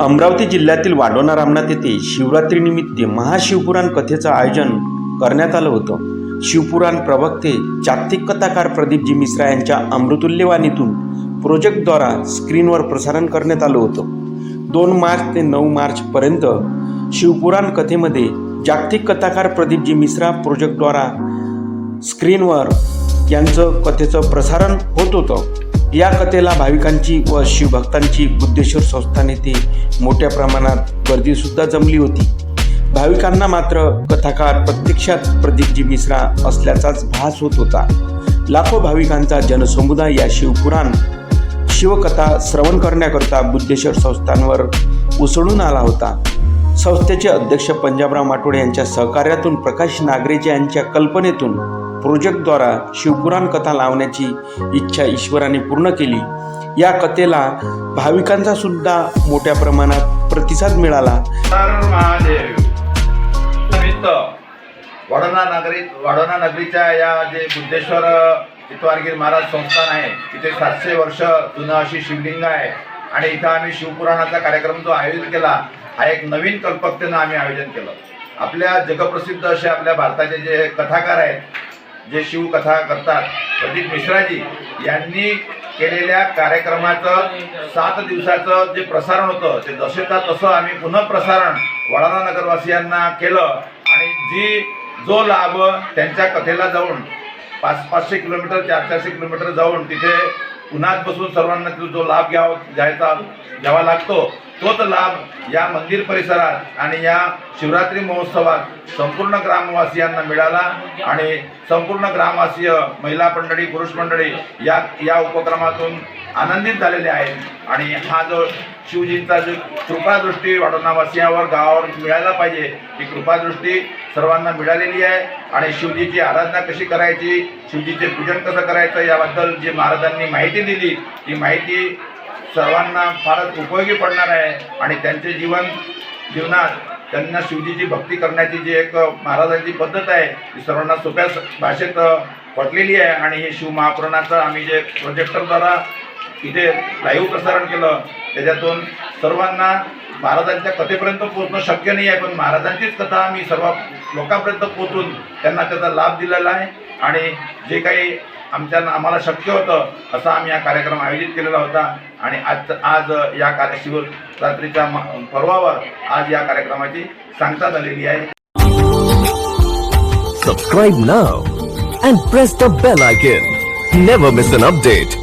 अमरावती जिल्ह्यातील वाढवणा रामनाथ येथे शिवरात्रीनिमित्त महाशिवपुराण कथेचं आयोजन करण्यात आलं होतं. शिवपुराण प्रवक्ते जागतिक कथाकार प्रदीपजी मिश्रा यांच्या अमृतुल्यवाणीतून प्रोजेक्टद्वारा स्क्रीनवर प्रसारण करण्यात आलं होतं. दोन मार्च ते नऊ मार्चपर्यंत शिवपुराण कथेमध्ये जागतिक कथाकार प्रदीपजी मिश्रा प्रोजेक्टद्वारा स्क्रीनवर यांचं कथेचं प्रसारण होत होतं. या कथेला भाविकांची व शिवभक्तांची बुद्धेश्वर संस्थान येथे मोठ्या प्रमाणात गर्दीसुद्धा जमली होती. भाविकांना मात्र कथाकार प्रत्यक्षात प्रदीपजी मिश्रा असल्याचाच भास होत होता. लाखो भाविकांचा जनसमुदाय या शिवपुराण शिवकथा श्रवण करण्याकरता बुद्धेश्वर संस्थांवर उसळून आला होता. संस्थेचे अध्यक्ष पंजाबराव माटोळे यांच्या सहकार्यातून प्रकाश नागरेजे यांच्या कल्पनेतून प्रोजेक्टद्वारा शिवपुराण कथा लावण्याची इच्छा ईश्वराने पूर्ण केली. या कथेला भाविकांचा सुद्धा मोठ्या प्रमाणात प्रतिसाद मिळाला. वडोना नगरी वडोना नगरीच्या या जे बुद्धेश्वर इतवारगीर महाराज संस्थान आहे तिथे सातशे वर्ष जुनं अशी शिवलिंग आहे. आणि इथं आम्ही शिवपुराणाचा कार्यक्रम जो आयोजित केला हा एक नवीन कल्पकतेनं आम्ही आयोजन केलं. आपल्या जगप्रसिद्ध असे आपल्या भारताचे जे कथाकार आहेत जे शिवकथा करतात प्रदीप मिश्राजी यांनी केलेल्या कार्यक्रमाचं सात दिवसाचं जे प्रसारण होतं ते जसेचा तसं आम्ही पुन्हा प्रसारण वडाणा नगरवासियांना केलं. आणि जी जो लाभ त्यांच्या कथेला जाऊन पाच पाचशे किलोमीटर चार चारशे किलोमीटर जाऊन तिथे उन्हात बसून सर्वांना जो लाभ घ्यावा घ्यायचा घ्यावा लागतो तोच लाभ या मंदिर परिसरात आणि या शिवरात्री महोत्सवात संपूर्ण ग्रामवासियांना मिळाला. आणि संपूर्ण ग्रामवासीय महिला मंडळी पुरुष मंडळी या या उपक्रमातून आनंदित झालेले आहेत. आणि हा जो शिवजींचा जो कृपादृष्टी वाडोनावासियावर गावावर मिळायला पाहिजे ही कृपादृष्टी सर्वांना मिळालेली आहे. आणि शिवजीची आराधना कशी करायची शिवजीचे पूजन कसं करायचं याबद्दल जी महाराजांनी माहिती दिली ती माहिती सर्वांना फारच उपयोगी पडणार आहे आणि त्यांचे जीवन जीवनात त्यांना शिवजीची भक्ती करण्याची जी एक महाराजांची पद्धत आहे ती सर्वांना सोप्या स- भाषेत पटलेली आहे. आणि हे शिव महापुराणाचं आम्ही जे प्रोजेक्टरद्वारा इथे लाईव्ह प्रसारण केलं त्याच्यातून सर्वांना महाराजांच्या कथेपर्यंत पोहोचणं शक्य नाही आहे पण महाराजांचीच कथा आम्ही सर्व लोकांपर्यंत पोहोचून त्यांना त्याचा लाभ दिलेला आहे. आणि जे काही आमच्या आम्हाला शक्य होतं असा आम्ही हा कार्यक्रम आयोजित केलेला होता. आणि आज आज या कार्य शिवरात्रीच्या पर्वावर आज या कार्यक्रमाची सांगता झालेली आहे. Subscribe now and press the bell icon never miss an update